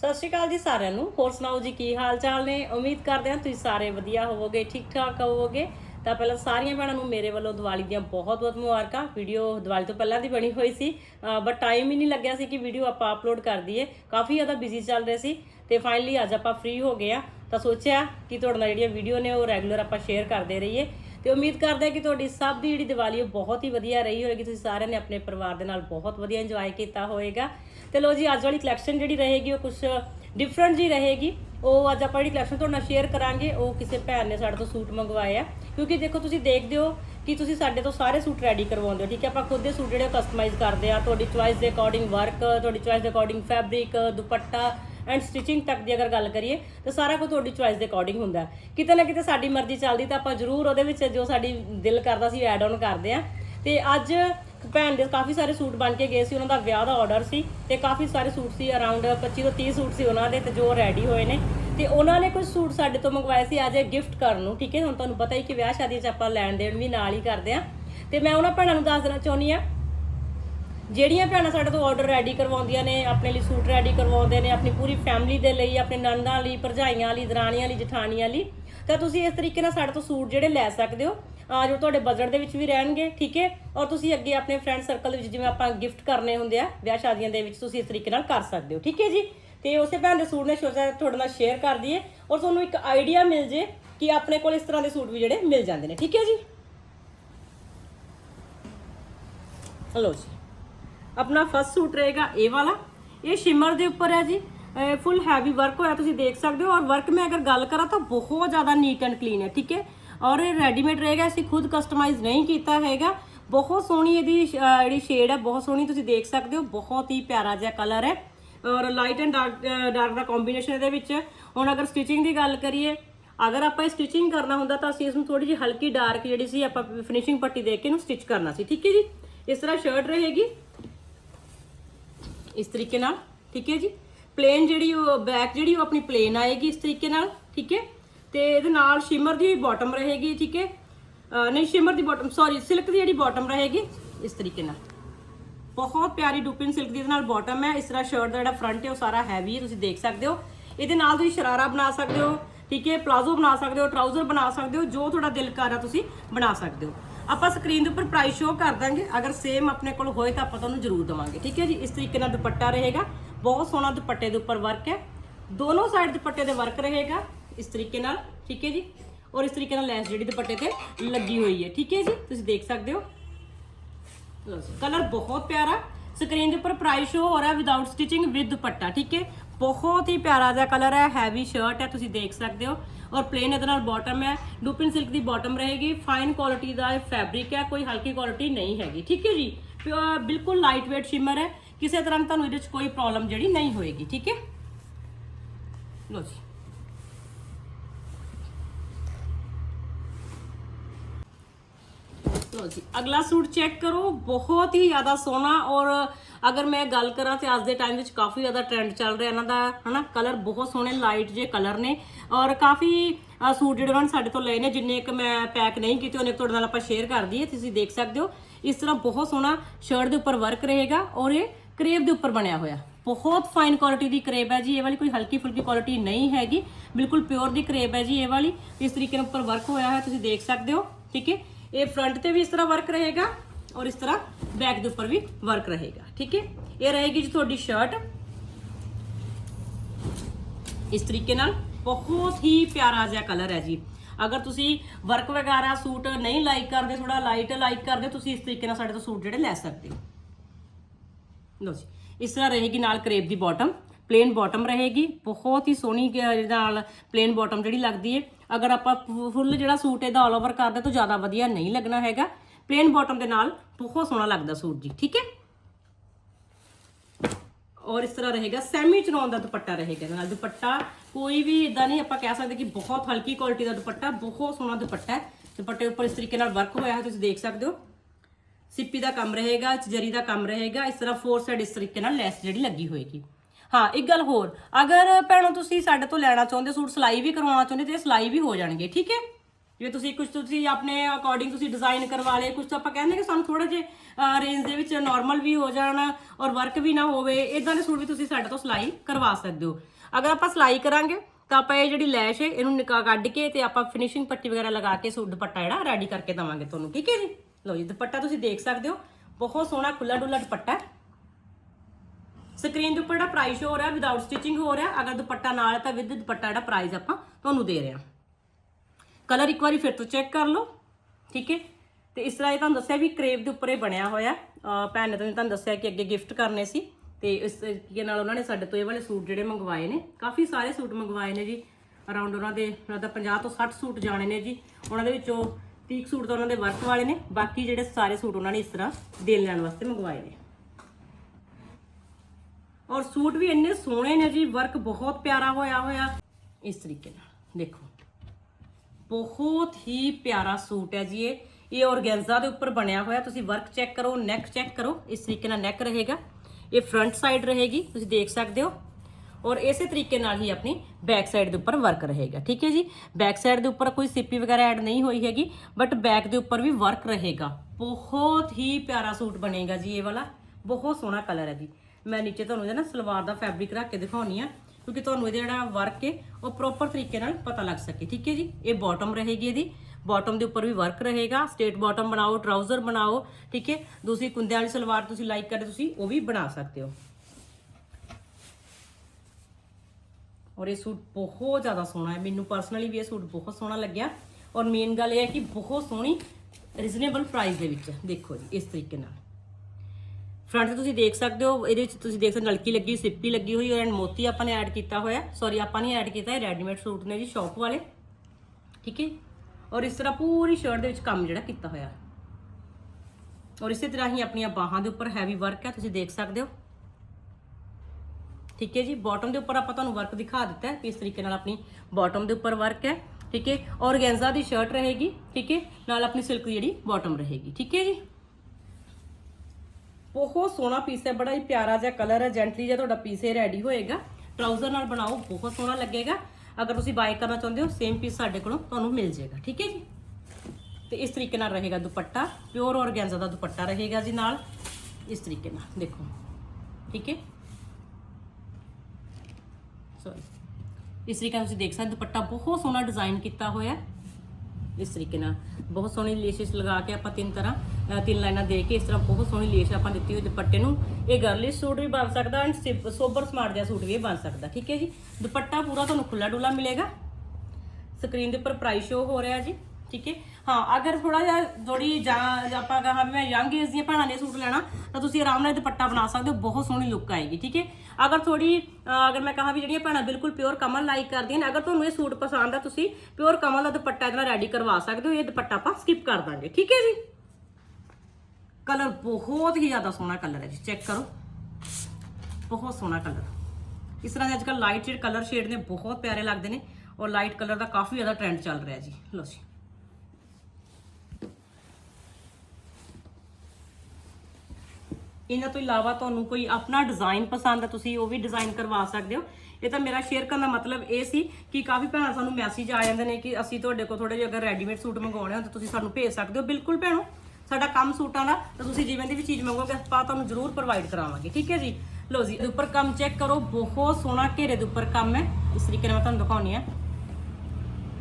ਸਤਿ ਸ਼੍ਰੀ ਅਕਾਲ ਜੀ ਸਾਰਿਆਂ ਨੂੰ। ਹੋਰ ਸੁਣਾਓ ਜੀ, ਕੀ ਹਾਲ ਚਾਲ ਨੇ? ਉਮੀਦ ਕਰਦੇ ਹਾਂ ਤੁਸੀਂ ਸਾਰੇ ਵਧੀਆ ਹੋਵੋਗੇ ਠੀਕ ਠਾਕ ਹੋਵੋਗੇ। ਤਾਂ ਪਹਿਲਾਂ ਸਾਰੀਆਂ ਭੈਣਾਂ ਨੂੰ ਮੇਰੇ ਵੱਲੋਂ ਦੀਵਾਲੀ ਦੀਆਂ ਬਹੁਤ-ਬਹੁਤ ਮੁਬਾਰਕਾਂ। ਵੀਡੀਓ ਦੀਵਾਲੀ ਤੋਂ ਪਹਿਲਾਂ ਦੀ ਬਣੀ ਹੋਈ ਸੀ। ਬਟ ਟਾਈਮ ਹੀ ਨਹੀਂ ਲੱਗਿਆ ਸੀ ਕਿ ਵੀਡੀਓ ਆਪਾਂ ਅਪਲੋਡ ਕਰ ਦਈਏ। ਕਾਫੀ ਜ਼ਿਆਦਾ ਬਿਜ਼ੀ ਚੱਲ ਰਹੇ ਸੀ ਤੇ ਫਾਈਨਲੀ ਅੱਜ ਆਪਾਂ ਫ੍ਰੀ ਹੋ ਗਏ ਆ ਤਾਂ ਸੋਚਿਆ ਕਿ ਤੁਹਾਡੇ ਨਾਲ ਜਿਹੜੀਆਂ ਵੀਡੀਓ ਨੇ ਉਹ ਰੈਗੂਲਰ ਆਪਾਂ ਸ਼ੇਅਰ ਕਰਦੇ ਰਹੀਏ। ਤੇ ਉਮੀਦ ਕਰਦੇ ਹਾਂ ਕਿ ਤੁਹਾਡੀ ਸਭ ਦੀ ਜਿਹੜੀ ਦੀਵਾਲੀ ਉਹ ਬਹੁਤ ਹੀ ਵਧੀਆ ਰਹੀ ਹੋਵੇਗੀ। ਤੁਸੀਂ ਸਾਰਿਆਂ ਨੇ ਆਪਣੇ ਪਰਿਵਾਰ ਦੇ ਨਾਲ ਬਹੁਤ ਵਧੀਆ ਇੰਜੋਏ ਕੀਤਾ ਹੋਵੇਗਾ। ਤੇ ਲੋ ਜੀ, ਅੱਜ ਵਾਲੀ ਕਲੈਕਸ਼ਨ ਜਿਹੜੀ ਰਹੇਗੀ, ਉਹ ਕੁਝ ਡਿਫਰੈਂਟ ਜੀ ਰਹੇਗੀ। ਉਹ ਅੱਜ ਆਪਾਂ ਜਿਹੜੀ ਕਲੈਕਸ਼ਨ ਤੁਹਾਡੇ ਨਾਲ ਸ਼ੇਅਰ ਕਰਾਂਗੇ, ਉਹ ਕਿਸੇ ਭੈਣ ਨੇ ਸਾਡੇ ਤੋਂ ਸੂਟ ਮੰਗਵਾਏ ਆ। ਕਿਉਂਕਿ ਦੇਖੋ, ਤੁਸੀਂ ਦੇਖਦੇ ਹੋ ਕਿ ਤੁਸੀਂ ਸਾਡੇ ਤੋਂ ਸਾਰੇ ਸੂਟ ਰੈਡੀ ਕਰਵਾਉਂਦੇ ਹੋ, ਠੀਕ ਹੈ? ਆਪਾਂ ਖੁਦ ਦੇ ਸੂਟ ਜਿਹੜੇ ਕਸਟਮਾਈਜ਼ ਕਰਦੇ ਆ। ਤੁਹਾਡੀ ਚੁਆਇਸ ਦੇ ਅਕੋਰਡਿੰਗ ਵਰਕ ਤੁਹਾਡੀ ਚੁਆਇਸ ਦੇ according fabric dupatta and stitching ਤੱਕ ਦੀ ਅਗਰ ਗੱਲ ਕਰੀਏ, ਤਾਂ ਸਾਰਾ ਕੁਝ ਤੁਹਾਡੀ ਚੁਆਇਸ ਦੇ ਅਕੋਰਡਿੰਗ ਹੁੰਦਾ ਕਿਤੇ ਨਾ ਕਿਤੇ ਸਾਡੀ ਮਰਜ਼ੀ ਚੱਲਦੀ, ਤਾਂ ਆਪਾਂ ਜ਼ਰੂਰ ਉਹਦੇ ਵਿੱਚ ਜੋ ਸਾਡੀ ਦਿਲ ਕਰਦਾ ਸੀ ਐਡ ਆਨ ਕਰਦੇ ਆ। ਤੇ ਅੱਜ ਭੈਣ ਦੇ ਕਾਫੀ ਸਾਰੇ ਸੂਟ ਬਣ ਕੇ ਗਏ ਸੀ, ਉਹਨਾਂ ਦਾ ਵਿਆਹ ਦਾ ਆਰਡਰ ਸੀ ਤੇ ਕਾਫੀ ਸਾਰੇ ਸੂਟ ਸੀ ਅਰਾਊਂਡ 25 ਤੋਂ 30 ਸੂਟ ਸੀ ਉਹਨਾਂ ਦੇ ਤੇ ਜੋ ਰੈਡੀ ਹੋਏ ਨੇ। ਤੇ ਉਹਨਾਂ ਨੇ ਕੁਝ ਸੂਟ ਸਾਡੇ ਤੋਂ ਮੰਗਵਾਏ ਸੀ ਅੱਜ ਗਿਫਟ ਕਰਨ ਨੂੰ, ਠੀਕ ਹੈ? ਹੁਣ ਤੁਹਾਨੂੰ ਪਤਾ ਹੀ ਕਿ ਵਿਆਹ ਸ਼ਾਦੀ 'ਚ ਆਪਾਂ ਲੈਣ ਦੇਣ ਵੀ ਨਾਲ ਹੀ ਕਰਦੇ ਆ ਤੇ ਮੈਂ ਉਹਨਾਂ ਭੈਣਾਂ ਨੂੰ ਦੱਸ ਦੇਣਾ ਚਾਹੁੰਦੀ ਆ ਜਿਹੜੀਆਂ ਭੈਣਾਂ ਸਾਡੇ ਤੋਂ ਆਰਡਰ ਰੈਡੀ ਕਰਵਾਉਂਦੀਆਂ ਨੇ, ਆਪਣੇ ਲਈ ਸੂਟ ਰੈਡੀ ਕਰਵਾਉਂਦੇ ਨੇ, ਆਪਣੀ ਪੂਰੀ ਫੈਮਿਲੀ ਦੇ ਲਈ, ਆਪਣੇ ਨੰਦਾਂ ਲਈ, ਭਰਜਾਈਆਂ ਲਈ, ਦਰਾਣੀਆਂ ਲਈ, ਜਠਾਣੀਆਂ ਲਈ, ਤਾਂ ਤੁਸੀਂ ਇਸ ਤਰੀਕੇ ਨਾਲ ਸਾਡੇ ਤੋਂ ਸੂਟ ਜਿਹੜੇ ਲੈ ਸਕਦੇ ਹੋ। ਜੋ ਤੁਹਾਡੇ ਬਜਟ ਦੇ ਵਿੱਚ ਵੀ ਰਹਿਣਗੇ, ਠੀਕ ਹੈ? ਔਰ ਤੁਸੀਂ ਅੱਗੇ ਆਪਣੇ ਫਰੈਂਡ ਸਰਕਲ ਦੇ ਵਿੱਚ ਜਿਵੇਂ ਆਪਾਂ ਗਿਫਟ ਕਰਨੇ ਹੁੰਦੇ ਆ, ਵਿਆਹ ਸ਼ਾਦੀਆਂ ਦੇ ਵਿੱਚ ਤੁਸੀਂ ਇਸ ਤਰੀਕੇ ਨਾਲ ਕਰ ਸਕਦੇ ਹੋ, ਠੀਕ ਹੈ ਜੀ? ਤੇ ਉਸੇ ਭੈਣ ਦੇ ਸੂਟ ਨੇ ਸੋਚਿਆ ਤੁਹਾਡੇ ਨਾਲ ਸ਼ੇਅਰ ਕਰ ਦਈਏ ਔਰ ਤੁਹਾਨੂੰ ਇੱਕ ਆਈਡੀਆ ਮਿਲ ਜੇ ਕਿ ਆਪਣੇ ਕੋਲ ਇਸ ਤਰ੍ਹਾਂ ਦੇ ਸੂਟ ਵੀ ਜਿਹੜੇ ਮਿਲ ਜਾਂਦੇ ਨੇ, ਠੀਕ ਹੈ ਜੀ? ਹਲੋ ਜੀ। ਆਪਣਾ ਫਸਟ ਸੂਟ ਰਹੇਗਾ ਇਹ ਵਾਲਾ। ਇਹ ਸ਼ਿਮਰ ਦੇ ਉੱਪਰ ਹੈ ਜੀ। ਫੁੱਲ ਹੈਵੀ ਵਰਕ ਹੋਇਆ, ਤੁਸੀਂ ਦੇਖ ਸਕਦੇ ਹੋ। ਔਰ ਵਰਕ ਮੈਂ ਅਗਰ ਗੱਲ ਕਰਾਂ ਤਾਂ ਬਹੁਤ ਜ਼ਿਆਦਾ ਨੀਟ ਐਂਡ ਕਲੀਨ ਹੈ, ਠੀਕ ਹੈ? ਔਰ ਇਹ ਰੈਡੀਮੇਡ ਰਹੇਗਾ, ਅਸੀਂ ਖੁਦ ਕਸਟਮਾਈਜ਼ ਨਹੀਂ ਕੀਤਾ ਹੈਗਾ। ਬਹੁਤ ਸੋਹਣੀ ਇਹਦੀ ਸ਼- ਜਿਹੜੀ ਸ਼ੇਡ ਹੈ, ਬਹੁਤ ਸੋਹਣੀ ਤੁਸੀਂ ਦੇਖ ਸਕਦੇ ਹੋ, ਬਹੁਤ ਹੀ ਪਿਆਰਾ ਜਿਹਾ ਕਲਰ ਹੈ। ਔਰ ਲਾਈਟ ਐਂਡ ਡਾਰਕ ਡਾਰਕ ਦਾ ਕੰਬੀਨੇਸ਼ਨ ਇਹਦੇ ਵਿੱਚ। ਹੁਣ ਅਗਰ ਸਟਿਚਿੰਗ ਦੀ ਗੱਲ ਕਰੀਏ, ਅਗਰ ਆਪਾਂ ਇਹ ਸਟਿਚਿੰਗ ਕਰਨਾ ਹੁੰਦਾ ਤਾਂ ਅਸੀਂ ਇਸ ਨੂੰ ਥੋੜੀ ਜਿਹੀ ਹਲਕੀ ਡਾਰਕ ਜਿਹੜੀ ਸੀ, ਆਪਾਂ ਫਿਨਿਸ਼ਿੰਗ ਪੱਟੀ ਦੇ ਕੇ ਇਹਨੂੰ ਸਟਿਚ ਕਰਨਾ ਸੀ, ਠੀਕ ਹੈ ਜੀ? ਇਸ ਤਰ੍ਹਾਂ ਸ਼ਰਟ ਰਹੇਗੀ। ਇਸ ਤਰੀਕੇ ਨਾਲ, ਠੀਕ ਹੈ ਜੀ? ਪਲੇਨ ਜਿਹੜੀ ਉਹ ਬੈਕ ਜਿਹੜੀ ਉਹ ਆਪਣੀ ਪਲੇਨ ਆਏਗੀ ਇਸ ਤਰੀਕੇ ਨਾਲ, ਠੀਕ ਹੈ? ਤੇ ਇਹਦੇ ਨਾਲ ਸ਼ਿਮਰ ਦੀ ਬਾਟਮ ਰਹੇਗੀ, ਠੀਕ ਹੈ? ਨਹੀਂ ਸ਼ਿਮਰ ਦੀ ਬਾਟਮ ਸੌਰੀ ਸਿਲਕ ਦੀ ਜਿਹੜੀ ਬਾਟਮ ਰਹੇਗੀ, ਇਸ ਤਰੀਕੇ ਨਾਲ। ਬਹੁਤ ਪਿਆਰੀ ਡੂਪਿਨ ਸਿਲਕ ਦੀ ਇਹਦੇ ਨਾਲ ਬਾਟਮ ਹੈ। ਇਸ ਤਰ੍ਹਾਂ ਸ਼ਰਟ ਦਾ ਜਿਹੜਾ ਫਰੰਟ ਹੈ, ਉਹ ਸਾਰਾ ਹੈਵੀ ਹੈ, ਤੁਸੀਂ ਦੇਖ ਸਕਦੇ ਹੋ। ਇਹਦੇ ਨਾਲ ਤੁਸੀਂ ਸ਼ਰਾਰਾ ਬਣਾ ਸਕਦੇ ਹੋ, ਠੀਕ ਹੈ? ਪਲਾਜ਼ੋ ਬਣਾ ਸਕਦੇ ਹੋ ਟਰਾਊਜ਼ਰ ਬਣਾ ਸਕਦੇ ਹੋ, ਜੋ ਤੁਹਾਡਾ ਦਿਲ ਕਰ ਰਿਹਾ ਤੁਸੀਂ ਬਣਾ ਸਕਦੇ ਹੋ। ਆਪਾਂ ਸਕਰੀਨ ਦੇ ਉੱਪਰ ਪ੍ਰਾਈਸ ਸ਼ੋ ਕਰ ਦਾਂਗੇ। ਅਗਰ ਸੇਮ ਆਪਣੇ ਕੋਲ ਹੋਏ ਤਾਂ ਆਪਾਂ ਤੁਹਾਨੂੰ ਜ਼ਰੂਰ ਦਵਾਂਗੇ, ਠੀਕ ਹੈ ਜੀ? ਇਸ ਤਰੀਕੇ ਨਾਲ ਦੁਪੱਟਾ ਰਹੇਗਾ। ਬਹੁਤ ਸੋਹਣਾ ਦੁਪੱਟੇ ਦੇ ਉੱਪਰ ਵਰਕ ਹੈ। ਦੋਨੋਂ ਸਾਈਡ ਦੁਪੱਟੇ ਦੇ ਵਰਕ ਰਹੇਗਾ। ਇਸ ਤਰੀਕੇ ਨਾਲ, ਠੀਕ ਹੈ ਜੀ? ਔਰ ਇਸ ਤਰੀਕੇ ਨਾਲ ਲੈਸ ਜਿਹੜੀ ਦੁਪੱਟੇ ਤੇ ਲੱਗੀ ਹੋਈ ਹੈ, ਠੀਕ ਹੈ ਜੀ? ਤੁਸੀਂ ਦੇਖ ਸਕਦੇ ਹੋ। ਕਲਰ ਬਹੁਤ ਪਿਆਰਾ। ਸਕਰੀਨ ਦੇ ਉੱਪਰ ਪ੍ਰਾਈਸ ਸ਼ੋ ਹੋ ਰਿਹਾ ਵਿਦਆਊਟ ਸਟਿਚਿੰਗ ਵਿਦ ਦੁਪੱਟਾ, ਠੀਕ ਹੈ? ਬਹੁਤ ਹੀ ਪਿਆਰਾ ਜਿਹਾ ਕਲਰ ਹੈ ਹੈਵੀ ਸ਼ਰਟ ਹੈ, ਤੁਸੀਂ ਦੇਖ ਸਕਦੇ ਹੋ। ਔਰ ਪਲੇਨ ਇਹਦੇ ਨਾਲ ਬਾਟਮ ਹੈ। ਡੂਪਿਨ ਸਿਲਕ ਦੀ ਬਾਟਮ ਰਹੇਗੀ। ਫਾਈਨ ਕੁਆਲਿਟੀ ਦਾ ਇਹ ਫੈਬਰਿਕ ਹੈ, ਕੋਈ ਹਲਕੀ ਕੁਆਲਿਟੀ ਨਹੀਂ ਹੈਗੀ, ਠੀਕ ਹੈ ਜੀ? ਪਿਓ- ਬਿਲਕੁਲ ਲਾਈਟ weight ਸ਼ਿਮਰ ਹੈ। ਕਿਸੇ ਤਰ੍ਹਾਂ ਤੁਹਾਨੂੰ ਇਹਦੇ ਵਿੱਚ ਕੋਈ ਪ੍ਰੋਬਲਮ ਜਿਹੜੀ ਨਹੀਂ ਹੋਏਗੀ, ਠੀਕ ਹੈ? ਲੋ ਜੀ। ਲੋ ਜੀ, ਅਗਲਾ ਸੂਟ ਚੈੱਕ ਕਰੋ, ਬਹੁਤ ਹੀ ਜ਼ਿਆਦਾ ਸੋਹਣਾ ਔਰ ਅਗਰ ਮੈਂ ਗੱਲ ਕਰਾਂ ਤੇ ਅੱਜ ਦੇ ਟਾਈਮ ਵਿੱਚ ਕਾਫੀ ਜ਼ਿਆਦਾ ਟ੍ਰੈਂਡ ਚੱਲ ਰਿਹਾ ਇਹਨਾਂ ਦਾ, ਹਨਾ? ਕਲਰ ਬਹੁਤ ਸੋਹਣੇ ਲਾਈਟ ਜੇ ਕਲਰ ਨੇ ਔਰ ਕਾਫੀ ਸੂਟ ਜਿਹੜੇ ਉਹਨਾਂ ਸਾਡੇ ਤੋਂ ਲਏ ਨੇ, ਜਿੰਨੇ ਇੱਕ ਮੈਂ ਪੈਕ ਨਹੀਂ ਕੀਤੇ, ਉਹਨੇ ਤੁਹਾਡੇ ਨਾਲ ਆਪਾਂ ਸ਼ੇਅਰ ਕਰ ਦਈਏ, ਤੁਸੀਂ ਦੇਖ ਸਕਦੇ ਹੋ। ਇਸ ਤਰ੍ਹਾਂ ਬਹੁਤ ਸੋਹਣਾ ਸ਼ਰਟ ਦੇ ਉੱਪਰ ਵਰਕ ਰਹੇਗਾ ਔਰ ਇਹ ਕਰੇਬ ਦੇ ਉੱਪਰ ਬਣਿਆ ਹੋਇਆ। ਬਹੁਤ ਫਾਈਨ ਕੁਆਲਿਟੀ ਦੀ ਕਰੇਬ ਹੈ ਜੀ, ਇਹ ਵਾਲੀ ਕੋਈ ਹਲਕੀ ਫੁਲਕੀ ਕੁਆਲਿਟੀ ਨਹੀਂ ਹੈਗੀ। ਬਿਲਕੁਲ ਪਿਓਰ ਦੀ ਕਰੇਬ ਹੈ ਜੀ, ਇਹ ਵਾਲੀ। ਇਸ ਤਰੀਕੇ ਨਾਲ ਉੱਪਰ ਵਰਕ ਹੋਇਆ ਹੈ ਤੁਸੀਂ ਦੇਖ ਸਕਦੇ ਹੋ, ਠੀਕ ਹੈ? ਇਹ ਫਰੰਟ ਤੇ ਵੀ ਇਸ ਤਰ੍ਹਾਂ ਵਰਕ ਰਹੇਗਾ ਔਰ ਇਸ ਤਰ੍ਹਾਂ ਬੈਕ ਦੇ ਉੱਪਰ ਵੀ ਵਰਕ ਰਹੇਗਾ, ਠੀਕ ਹੈ? ਇਹ ਰਹੇਗੀ ਜੀ ਤੁਹਾਡੀ ਸ਼ਰਟ ਇਸ ਤਰੀਕੇ ਨਾਲ ਬਹੁਤ ਹੀ ਪਿਆਰਾ ਜਿਹਾ ਕਲਰ ਹੈ ਜੀ। ਅਗਰ ਤੁਸੀਂ ਵਰਕ ਵਗੈਰਾ ਸੂਟ ਨਹੀਂ ਲਾਈਕ ਕਰਦੇ ਥੋੜਾ ਲਾਈਟ ਲਾਈਕ ਕਰਦੇ, ਤੁਸੀਂ ਇਸ ਤਰੀਕੇ ਨਾਲ ਸਾਡੇ ਤੋਂ ਸੂਟ ਜਿਹੜੇ ਲੈ ਸਕਦੇ ਹੋ। ਲਓ ਜੀ, ਇਸ ਤਰ੍ਹਾਂ ਰਹੇਗੀ ਨਾਲ ਕਰੇਪ ਦੀ ਬਾਟਮ ਪਲੇਨ ਬਾਟਮ ਰਹੇਗੀ। ਬਹੁਤ ਹੀ ਸੋਹਣੀ ਨਾਲ ਪਲੇਨ ਬਾਟਮ ਜਿਹੜੀ ਲੱਗਦੀ ਹੈ ਅਗਰ ਆਪਾਂ ਫੁੱਲ ਜਿਹੜਾ ਸੂਟ ਇਹਦਾ ਆਲ ਓਵਰ ਕਰਦੇ ਤਾਂ ਜ਼ਿਆਦਾ ਵਧੀਆ ਨਹੀਂ ਲੱਗਣਾ ਹੈਗਾ। ਪਲੇਨ ਬਾਟਮ ਦੇ ਨਾਲ ਬਹੁਤ ਸੋਹਣਾ ਲੱਗਦਾ ਸੂਟ ਜੀ, ਠੀਕ ਹੈ? ਔਰ ਇਸ ਤਰ੍ਹਾਂ ਰਹੇਗਾ ਸੈਮੀ ਚਨੌਨ ਦਾ ਦੁਪੱਟਾ ਰਹੇਗਾ ਇਹਦੇ ਨਾਲ। ਦੁਪੱਟਾ ਕੋਈ ਵੀ ਇਦਾਂ ਨਹੀਂ ਆਪਾਂ ਕਹਿ ਸਕਦੇ ਕਿ ਬਹੁਤ ਹਲਕੀ ਕੁਆਲਿਟੀ ਦਾ ਦੁਪੱਟਾ, ਬਹੁਤ ਸੋਹਣਾ ਦੁਪੱਟਾ ਹੈ। ਦੁਪੱਟੇ ਉੱਪਰ ਇਸ ਤਰੀਕੇ ਨਾਲ ਵਰਕ ਹੋਇਆ ਹੈ, ਤੁਸੀਂ ਦੇਖ ਸਕਦੇ ਹੋ। ਸਿੱਪੀ ਦਾ ਕੰਮ ਰਹੇਗਾ, ਜਰੀ ਦਾ ਕੰਮ ਰਹੇਗਾ। ਇਸ ਤਰ੍ਹਾਂ ਫੋਰ ਸਾਈਡ ਇਸ ਤਰੀਕੇ ਨਾਲ ਲੈਸ ਜਿਹੜੀ ਲੱਗੀ ਹੋਏਗੀ। ਹਾਂ, ਇੱਕ ਗੱਲ ਹੋਰ, ਅਗਰ ਭੈਣੋ ਤੁਸੀਂ ਸਾਡੇ ਤੋਂ ਲੈਣਾ ਚਾਹੁੰਦੇ ਸੂਟ ਸਿਲਾਈ ਵੀ ਕਰਵਾਉਣਾ ਚਾਹੁੰਦੇ ਤੇ ਇਹ ਸਿਲਾਈ ਵੀ ਹੋ ਜਾਣਗੇ, ਠੀਕ ਹੈ? ਜਿਵੇਂ ਤੁਸੀਂ ਕੁਝ ਤੁਸੀਂ ਆਪਣੇ ਅਕੋਰਡਿੰਗ ਤੁਸੀਂ ਡਿਜ਼ਾਈਨ ਕਰਵਾ ਲਏ ਕੁਝ ਤਾਂ ਆਪਾਂ ਕਹਿੰਦੇ ਕਿ ਸਾਨੂੰ ਥੋੜਾ ਜਿਹਾ ਰੇਂਜ ਦੇ ਵਿੱਚ ਨਾਰਮਲ ਵੀ ਹੋ ਜਾਣ ਔਰ ਵਰਕ ਵੀ ਨਾ ਹੋਵੇ ਇਦਾਂ ਦੇ ਸੂਟ ਵੀ ਤੁਸੀਂ ਸਾਡੇ ਤੋਂ ਸਿਲਾਈ ਕਰਵਾ ਸਕਦੇ ਹੋ। ਅਗਰ ਆਪਾਂ ਸਿਲਾਈ ਕਰਾਂਗੇ, ਤਾਂ ਆਪਾਂ ਇਹ ਜਿਹੜੀ ਲੈਸ਼ ਹੈ, ਇਹਨੂੰ ਨਿਕਾ ਕੱਢ ਕੇ ਤੇ ਆਪਾਂ ਫਿਨਿਸ਼ਿੰਗ ਪੱਟੀ ਵਗੈਰਾ ਲਗਾ ਕੇ ਸੂਟ ਦੁਪੱਟਾ ਜਿਹੜਾ ਰੈਡੀ ਕਰਕੇ ਦਵਾਂਗੇ ਤੁਹਾਨੂੰ, ਠੀਕ ਹੈ ਜੀ? ਲਓ ਜੀ, ਦੁਪੱਟਾ ਤੁਸੀਂ ਦੇਖ ਸਕਦੇ ਹੋ, ਬਹੁਤ ਸੋਹਣਾ ਖੁੱਲਾ ਡੁੱਲਾ ਦੁਪੱਟਾ ਸਕਰੀਨ ਦੇ ਉੱਪਰ ਜਿਹੜਾ ਪ੍ਰਾਈਸ ਹੋ ਰਿਹਾ ਵਿਦਆਊਟ ਸਟਿਚਿੰਗ ਹੋ ਰਿਹਾ, ਅਗਰ ਦੁਪੱਟਾ ਨਾਲ ਤਾਂ ਵਿਦ ਦੁਪੱਟਾ ਜਿਹੜਾ ਪ੍ਰਾਈਸ ਆਪਾਂ ਤੁਹਾਨੂੰ ਦੇ ਰਹੇ ਹਾਂ। ਕਲਰ ਇੱਕ ਵਾਰੀ ਫਿਰ ਤੋਂ ਚੈੱਕ ਕਰ ਲਓ, ਠੀਕ ਹੈ? ਤੇ ਇਸ ਤਰ੍ਹਾਂ ਇਹ ਤੁਹਾਨੂੰ ਦੱਸਿਆ ਵੀ ਕਰੇਵ ਦੇ ਉੱਪਰ ਇਹ ਬਣਿਆ ਹੋਇਆ। ਭੈਣ ਨੇ ਤਾਂ ਤੁਹਾਨੂੰ ਦੱਸਿਆ ਕਿ ਅੱਗੇ ਗਿਫਟ ਕਰਨੇ ਸੀ। ਤੇ ਇਸ ਤਰੀਕੇ ਨਾਲ ਉਹਨਾਂ ਨੇ ਸਾਡੇ ਤੋਂ ਇਹ ਵਾਲੇ ਸੂਟ ਜਿਹੜੇ ਮੰਗਵਾਏ ਨੇ। ਕਾਫੀ ਸਾਰੇ ਸੂਟ ਮੰਗਵਾਏ ਨੇ ਜੀ। ਅਰਾਊਂਡ ਉਹਨਾਂ ਦੇ ਉਹਨਾਂ ਦਾ 50 ਤੋਂ 60 ਸੂਟ ਜਾਣੇ ਨੇ ਜੀ। ਉਹਨਾਂ ਦੇ ਵਿੱਚੋਂ 30 ਸੂਟ ਤਾਂ ਉਹਨਾਂ ਦੇ ਵਰਕ ਵਾਲੇ ਨੇ। ਬਾਕੀ ਜਿਹੜੇ ਸਾਰੇ ਸੂਟ ਉਹਨਾਂ ਨੇ ਇਸ ਤਰ੍ਹਾਂ ਦੇਣ ਲੈਣ ਵਾਸਤੇ ਮੰਗਵਾਏ ਨੇ। ਔਰ ਸੂਟ ਵੀ ਇੰਨੇ ਸੋਹਣੇ ਨੇ ਜੀ ਵਰਕ ਬਹੁਤ ਪਿਆਰਾ ਹੋਇਆ ਹੋਇਆ ਇਸ ਤਰੀਕੇ ਨਾਲ ਦੇਖੋ ਬਹੁਤ ਹੀ ਪਿਆਰਾ ਸੂਟ ਹੈ ਜੀ ਇਹ ਇਹ ਔਰਗੈਂਜ਼ਾ ਦੇ ਉੱਪਰ ਬਣਿਆ ਹੋਇਆ ਤੁਸੀਂ ਵਰਕ ਚੈੱਕ ਕਰੋ ਨੈਕ ਚੈੱਕ ਕਰੋ ਇਸ ਤਰੀਕੇ ਨਾਲ ਨੈਕ ਰਹੇਗਾ ਇਹ ਫਰੰਟ ਸਾਈਡ ਰਹੇਗੀ ਤੁਸੀਂ ਦੇਖ ਸਕਦੇ ਹੋ ਔਰ ਇਸੇ ਤਰੀਕੇ ਨਾਲ ਹੀ ਆਪਣੀ ਬੈਕ ਸਾਈਡ ਦੇ ਉੱਪਰ ਵਰਕ ਰਹੇਗਾ ਠੀਕ ਹੈ ਜੀ ਬੈਕ ਸਾਈਡ ਦੇ ਉੱਪਰ ਕੋਈ ਸਿੱਪੀ ਵਗੈਰਾ ਐਡ ਨਹੀਂ ਹੋਈ ਹੈਗੀ ਬਟ ਬੈਕ ਦੇ ਉੱਪਰ ਵੀ ਵਰਕ ਰਹੇਗਾ ਬਹੁਤ ਹੀ ਪਿਆਰਾ ਸੂਟ ਬਣੇਗਾ ਜੀ ਇਹ ਵਾਲਾ ਬਹੁਤ ਸੋਹਣਾ ਕਲਰ ਹੈ ਜੀ ਮੈਂ ਨੀਚੇ ਤੁਹਾਨੂੰ ਇਹਦਾ ਨਾ ਸਲਵਾਰ ਦਾ ਫੈਬਰਿਕ ਰੱਖ ਕੇ ਦਿਖਾਉਣੀ ਆ, ਕਿਉਂਕਿ ਤੁਹਾਨੂੰ ਇਹਦਾ ਜਿਹੜਾ ਵਰਕ ਹੈ ਉਹ ਪ੍ਰੋਪਰ ਤਰੀਕੇ ਨਾਲ ਪਤਾ ਲੱਗ ਸਕੇ, ਠੀਕ ਹੈ ਜੀ? ਇਹ ਬਾਟਮ ਰਹੇਗੀ ਇਹਦੀ ਬਾਟਮ ਦੇ ਉੱਪਰ ਵੀ ਵਰਕ ਰਹੇਗਾ ਸਟੇਟ ਬਾਟਮ ਬਣਾਓ ਟਰਾਊਜ਼ਰ ਬਣਾਓ, ਠੀਕ ਹੈ? ਦੂਸਰੀ ਕੁੰਦਿਆਂ ਵਾਲੀ ਸਲਵਾਰ ਤੁਸੀਂ ਲਾਈਕ ਕਰਦੇ, ਤੁਸੀਂ ਉਹ ਵੀ ਬਣਾ ਸਕਦੇ ਹੋ। ਔਰ ਇਹ ਸੂਟ ਬਹੁਤ ਜ਼ਿਆਦਾ ਸੋਹਣਾ ਹੈ, ਮੈਨੂੰ ਪਰਸਨਲੀ ਵੀ ਇਹ ਸੂਟ ਬਹੁਤ ਸੋਹਣਾ ਲੱਗਿਆ। ਔਰ ਮੇਨ ਗੱਲ ਇਹ ਹੈ ਕਿ ਬਹੁਤ ਸੋਹਣੀ ਰੀਜ਼ਨੇਬਲ ਪ੍ਰਾਈਸ ਦੇ ਵਿੱਚ, ਦੇਖੋ ਜੀ, ਇਸ ਤਰੀਕੇ ਨਾਲ। ਫਰੰਟ ਤੇ ਤੁਸੀਂ ਦੇਖ ਸਕਦੇ ਹੋ, ਇਹਦੇ ਵਿੱਚ ਤੁਸੀਂ ਦੇਖ ਸਕਦੇ ਹੋ ਨਲਕੀ ਲੱਗੀ, ਸਿੱਪੀ ਲੱਗੀ ਹੋਈ, ਔਰ ਐਂਡ ਮੋਤੀ ਆਪਾਂ ਨੇ ਐਡ ਕੀਤਾ ਹੋਇਆ। ਸੌਰੀ ਆਪਾਂ ਨਹੀਂ ਐਡ ਕੀਤਾ, ਇਹ ਰੈਡੀਮੇਡ ਸੂਟ ਨੇ ਜੀ ਸ਼ਾਪ ਵਾਲੇ। ਠੀਕ ਹੈ? ਔਰ ਇਸ ਤਰ੍ਹਾਂ ਪੂਰੀ ਸ਼ਰਟ ਦੇ ਵਿੱਚ ਕੰਮ ਜਿਹੜਾ ਕੀਤਾ ਹੋਇਆ। ਔਰ ਇਸੇ ਤਰ੍ਹਾਂ ਹੀ ਆਪਣੀਆਂ ਬਾਹਾਂ ਦੇ ਉੱਪਰ ਹੈਵੀ ਵਰਕ ਹੈ, ਤੁਸੀਂ ਦੇਖ ਸਕਦੇ ਹੋ। ਠੀਕ ਹੈ ਜੀ? ਬਾਟਮ ਦੇ ਉੱਪਰ ਆਪਾਂ ਤੁਹਾਨੂੰ ਵਰਕ ਦਿਖਾ ਦਿੱਤਾ ਹੈ, ਇਸ ਤਰੀਕੇ ਨਾਲ ਆਪਣੀ ਬਾਟਮ ਦੇ ਉੱਪਰ ਵਰਕ ਹੈ। ਠੀਕ ਹੈ? ਔਰਗੈਂਜ਼ਾ ਦੀ ਸ਼ਰਟ ਰਹੇਗੀ, ਠੀਕ ਹੈ? ਨਾਲ ਆਪਣੀ ਸਿਲਕ ਦੀ ਜਿਹੜੀ ਬਾਟਮ ਰਹੇਗੀ। ਠੀਕ ਹੈ ਜੀ? ਬਹੁਤ ਸੋਹਣਾ ਪੀਸ ਹੈ, ਬੜਾ ਹੀ ਪਿਆਰਾ ਜਿਹਾ ਕਲਰ ਹੈ ਜੈਂਟਲੀ ਜਿਹਾ ਤੁਹਾਡਾ ਪੀਸ ਇਹ ਰੈਡੀ ਹੋਏਗਾ। ਟਰਾਊਜ਼ਰ ਨਾਲ ਬਣਾਓ, ਬਹੁਤ ਸੋਹਣਾ ਲੱਗੇਗਾ। ਅਗਰ ਤੁਸੀਂ ਬਾਈ ਕਰਨਾ ਚਾਹੁੰਦੇ ਹੋ ਸੇਮ ਪੀਸ ਸਾਡੇ ਕੋਲੋਂ ਤੁਹਾਨੂੰ ਮਿਲ ਜਾਏਗਾ, ਠੀਕ ਹੈ ਜੀ? ਤੇ ਇਸ ਤਰੀਕੇ ਨਾਲ ਰਹੇਗਾ ਦੁਪੱਟਾ ਪਿਓਰ ਔਰਗੈਂਜ਼ਾ ਦਾ ਦੁਪੱਟਾ ਰਹੇਗਾ ਜੀ ਨਾਲ। ਇਸ ਤਰੀਕੇ ਨਾਲ, ਦੇਖੋ, ਠੀਕ ਹੈ? ਸੌਰੀ ਇਸ ਤਰੀਕੇ ਨਾਲ ਤੁਸੀਂ ਦੇਖ ਸਕਦੇ ਦੁਪੱਟਾ ਬਹੁਤ ਸੋਹਣਾ ਡਿਜ਼ਾਈਨ ਕੀਤਾ ਹੋਇਆ ਹੈ। ਇਸ ਤਰੀਕੇ ਨਾਲ। ਬਹੁਤ ਸੋਹਣੀ ਲੇਸਿਸ ਲਗਾ ਕੇ ਆਪਾਂ ਤਿੰਨ ਤਰ੍ਹਾਂ ਤਿੰਨ ਲਾਈਨਾਂ ਦੇ ਕੇ ਇਸ ਤਰ੍ਹਾਂ ਬਹੁਤ ਸੋਹਣੀ ਲੇਸ ਆਪਾਂ ਦਿੱਤੀ ਹੋਈ ਦੁਪੱਟੇ ਨੂੰ। ਇਹ ਗਰਲਿਸ਼ ਸੂਟ ਵੀ ਬਣ ਸਕਦਾ ਐਂਡ ਸੋਬਰ ਸਮਾਰਟ ਜਿਹਾ ਸੂਟ ਵੀ ਬਣ ਸਕਦਾ, ਠੀਕ ਹੈ ਜੀ? ਦੁਪੱਟਾ ਪੂਰਾ ਤੁਹਾਨੂੰ ਖੁੱਲਾ ਡੁੱਲਾ ਮਿਲੇਗਾ। ਸਕਰੀਨ ਦੇ ਉੱਪਰ ਪ੍ਰਾਈਸ ਸ਼ੋ ਹੋ ਰਿਹਾ ਜੀ, ਠੀਕ ਹੈ? ਹਾਂ, ਅਗਰ ਥੋੜਾ ਜਿਹਾ ਥੋੜੀ ਜਾਂ ਆਪਾਂ ਕਹਾਂ ਵੀ ਮੈਂ ਯੰਗ ਏਜ ਦੀਆਂ ਭੈਣਾਂ ਨੇ ਸੂਟ ਲੈਣਾ, ਤਾਂ ਤੁਸੀਂ ਆਰਾਮ ਨਾਲ ਇਹ ਦੁਪੱਟਾ ਬਣਾ ਸਕਦੇ ਹੋ, ਬਹੁਤ ਸੋਹਣੀ ਲੁੱਕ ਆਏਗੀ, ਠੀਕ ਹੈ? ਅਗਰ ਥੋੜੀ ਅਗਰ ਮੈਂ ਕਹਾਂ ਵੀ ਜਿਹੜੀਆਂ ਭੈਣਾਂ ਬਿਲਕੁਲ ਪਿਓਰ ਕਮਲ ਲਾਈਕ ਕਰਦੀਆਂ ਨੇ, ਅਗਰ ਤੁਹਾਨੂੰ ਇਹ ਸੂਟ ਪਸੰਦ ਆ, ਤੁਸੀਂ ਪਿਓਰ ਕਮਲ ਦਾ ਦੁਪੱਟਾ ਇਹਦੇ ਨਾਲ ਰੈਡੀ ਕਰਵਾ ਸਕਦੇ ਹੋ, ਇਹ ਦੁਪੱਟਾ ਆਪਾਂ ਸਕਿਪ ਕਰ ਦਾਂਗੇ, ਠੀਕ ਹੈ ਜੀ? ਕਲਰ ਬਹੁਤ ਹੀ ਜ਼ਿਆਦਾ ਸੋਹਣਾ ਕਲਰ ਹੈ ਜੀ ਚੈੱਕ ਕਰੋ। ਬਹੁਤ ਸੋਹਣਾ ਕਲਰ ਇਸ ਤਰ੍ਹਾਂ ਦੇ ਅੱਜ ਅੱਜਕੱਲ ਲਾਈਟ ਸ਼ੇਡ ਕਲਰ ਸ਼ੇਡ ਨੇ, ਬਹੁਤ ਪਿਆਰੇ ਲੱਗਦੇ ਨੇ, ਔਰ ਲਾਈਟ ਕਲਰ ਦਾ ਕਾਫੀ ਜ਼ਿਆਦਾ ਟ੍ਰੈਂਡ ਚੱਲ ਰਿਹਾ ਜੀ, ਲਓ ਜੀ। ਇਹਨਾਂ ਤੋਂ ਇਲਾਵਾ ਤੁਹਾਨੂੰ ਕੋਈ ਆਪਣਾ ਡਿਜ਼ਾਈਨ ਪਸੰਦ ਹੈ, ਤੁਸੀਂ ਉਹ ਵੀ ਡਿਜ਼ਾਈਨ ਕਰਵਾ ਸਕਦੇ ਹੋ। ਇਹ ਤਾਂ ਮੇਰਾ ਸ਼ੇਅਰ ਕਰਨ ਦਾ ਮਤਲਬ ਇਹ ਸੀ ਕਿ ਕਾਫੀ ਭੈਣਾਂ ਸਾਨੂੰ ਮੈਸੇਜ ਆ ਜਾਂਦੇ ਨੇ ਕਿ ਅਸੀਂ ਤੁਹਾਡੇ ਕੋਲ ਥੋੜੇ ਜਿਹੇ ਅਗਰ ਰੈਡੀਮੇਡ ਸੂਟ ਮੰਗਵਾਉਣੇ ਹੋ ਤਾਂ ਤੁਸੀਂ ਸਾਨੂੰ ਭੇਜ ਸਕਦੇ ਹੋ। ਬਿਲਕੁਲ ਭੈਣੋ, ਸਾਡਾ ਕੰਮ ਸੂਟਾਂ ਦਾ ਤਾਂ ਤੁਸੀਂ ਜਿਵੇਂ ਦੀ ਵੀ ਚੀਜ਼ ਮੰਗੋਗੇ, ਆਪਾਂ ਤੁਹਾਨੂੰ ਜ਼ਰੂਰ ਪ੍ਰੋਵਾਈਡ ਕਰਾਵਾਂਗੇ, ਠੀਕ ਹੈ ਜੀ? ਲਓ ਜੀ, ਇਹਦੇ ਉੱਪਰ ਕੰਮ ਚੈੱਕ ਕਰੋ, ਬਹੁਤ ਸੋਹਣਾ ਘੇਰੇ ਦੇ ਉੱਪਰ ਕੰਮ ਹੈ। ਇਸ ਤਰੀਕੇ ਨਾਲ ਮੈਂ ਤੁਹਾਨੂੰ ਦਿਖਾਉਣੀ ਹੈ।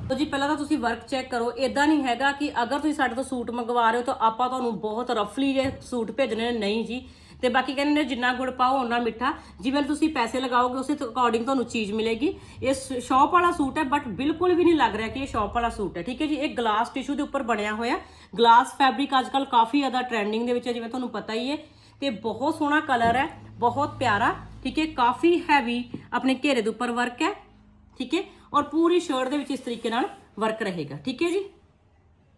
ਤੋ ਜੀ, ਪਹਿਲਾਂ ਤਾਂ ਤੁਸੀਂ ਵਰਕ ਚੈੱਕ ਕਰੋ ਇਦਾਂ ਨਹੀਂ ਹੈਗਾ ਕਿ ਅਗਰ ਤੁਸੀਂ ਸਾਡੇ ਤੋਂ ਸੂਟ ਮੰਗਵਾ ਰਹੇ ਹੋ ਤਾਂ ਆਪਾਂ ਤੁਹਾਨੂੰ ਬਹੁਤ ਰਫਲੀ ਜੇ ਸੂਟ ਭੇਜਣੇ ਨਹੀਂ ਜੀ। ਤੇ ਬਾਕੀ ਕਹਿੰਦੇ ਨੇ ਜਿੰਨਾ ਗੁੜ ਪਾਓ, ਓਨਾ ਮਿੱਠਾ। ਜਿਵੇਂ ਤੁਸੀਂ ਪੈਸੇ ਲਗਾਓਗੇ, ਉਸੇ ਅਕੋਰਡਿੰਗ ਤੁਹਾਨੂੰ ਚੀਜ਼ ਮਿਲੇਗੀ। ਇਹ ਸ਼ਾਪ ਵਾਲਾ ਸੂਟ ਹੈ ਬਟ ਬਿਲਕੁਲ ਵੀ ਨਹੀਂ ਲੱਗ ਰਿਹਾ ਕਿ ਇਹ ਸ਼ਾਪ ਵਾਲਾ ਸੂਟ ਹੈ। ਠੀਕ ਹੈ ਜੀ, ਇਹ ਗਲਾਸ ਟਿਸ਼ੂ ਦੇ ਉੱਪਰ ਬਣਿਆ ਹੋਇਆ। ਗਲਾਸ ਫੈਬਰਿਕ ਅੱਜਕੱਲ ਕਾਫੀ ਜ਼ਿਆਦਾ ਟ੍ਰੈਂਡਿੰਗ ਦੇ ਵਿੱਚ ਹੈ, ਜਿਵੇਂ ਤੁਹਾਨੂੰ ਪਤਾ ਹੀ ਹੈ। ਤੇ ਬਹੁਤ ਸੋਹਣਾ ਕਲਰ ਹੈ, ਬਹੁਤ ਪਿਆਰਾ। ਠੀਕ ਹੈ, ਕਾਫੀ ਹੈਵੀ ਆਪਣੇ ਘੇਰੇ ਦੇ ਉੱਪਰ ਵਰਕ ਹੈ। ਠੀਕ ਹੈ, ਔਰ ਪੂਰੀ ਸ਼ਰਟ ਦੇ ਵਿੱਚ ਇਸ ਤਰੀਕੇ ਨਾਲ ਵਰਕ ਰਹੇਗਾ। ਠੀਕ ਹੈ ਜੀ?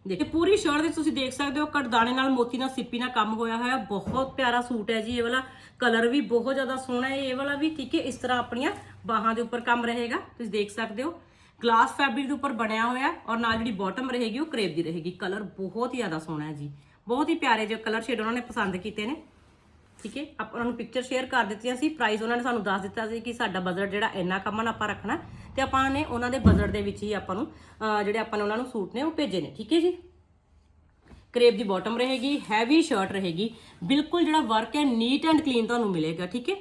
ਦੇਖੇ। ਪੂਰੀ ਸ਼ਰਟ ਦੇ ਤੁਸੀਂ ਦੇਖ ਸਕਦੇ ਹੋ ਕਟਦਾਣੇ ਨਾਲ ਮੋਤੀ ਨਾਲ ਸਿੱਪੀ ਨਾਲ ਕੰਮ ਹੋਇਆ ਹੋਇਆ। ਬਹੁਤ ਪਿਆਰਾ ਸੂਟ ਹੈ ਜੀ ਇਹ ਵਾਲਾ। ਕਲਰ ਵੀ ਬਹੁਤ ਜ਼ਿਆਦਾ ਸੋਹਣਾ ਹੈ ਇਹ ਵਾਲਾ ਵੀ। ਠੀਕ ਹੈ, ਇਸ ਤਰ੍ਹਾਂ ਆਪਣੀਆਂ ਬਾਹਾਂ ਦੇ ਉੱਪਰ ਕੰਮ ਰਹੇਗਾ। ਤੁਸੀਂ ਦੇਖ ਸਕਦੇ ਹੋ। ਗਲਾਸ ਫੈਬਰਿਕ ਦੇ ਉੱਪਰ ਬਣਿਆ ਹੋਇਆ ਔਰ ਨਾਲ ਜਿਹੜੀ ਬਾਟਮ ਰਹੇਗੀ ਉਹ ਕਰੇਪ ਦੀ ਰਹੇਗੀ। ਕਲਰ ਬਹੁਤ ਹੀ ਜ਼ਿਆਦਾ ਸੋਹਣਾ ਹੈ ਜੀ। ਬਹੁਤ ਹੀ ਪਿਆਰੇ ਜਿਹੇ ਕਲਰ ਸ਼ੇਡ ਉਹਨਾਂ ਨੇ ਪਸੰਦ ਕੀਤੇ ਨੇ। ਠੀਕ ਹੈ, ਆਪਾਂ ਉਹਨਾਂ ਨੂੰ ਪਿਕਚਰ ਸ਼ੇਅਰ ਕਰ ਦਿੱਤੀਆਂ ਸੀ। ਪ੍ਰਾਈਸ ਉਹਨਾਂ ਨੇ ਸਾਨੂੰ ਦੱਸ ਦਿੱਤਾ ਸੀ ਕਿ ਸਾਡਾ ਬਜਟ ਜਿਹੜਾ ਇੰਨਾ ਕਮਨ ਆਪਾਂ ਰੱਖਣਾ। ਤੇ ਆਪਾਂ ਨੇ ਉਹਨਾਂ ਦੇ ਬਜਟ ਦੇ ਵਿੱਚ ਹੀ ਆਪਾਂ ਨੂੰ ਜਿਹੜੇ ਆਪਾਂ ਨੇ ਉਹਨਾਂ ਨੂੰ ਸੂਟ ਨੇ ਉਹ ਭੇਜੇ ਨੇ, ਠੀਕ ਹੈ ਜੀ? ਕਰੇਪ ਦੀ ਬਾਟਮ ਰਹੇਗੀ ਹੈਵੀ ਸ਼ਰਟ ਰਹੇਗੀ, ਬਿਲਕੁਲ ਜਿਹੜਾ ਵਰਕ ਹੈ ਨੀਟ ਐਂਡ ਕਲੀਨ ਤੁਹਾਨੂੰ ਮਿਲੇਗਾ, ਠੀਕ ਹੈ?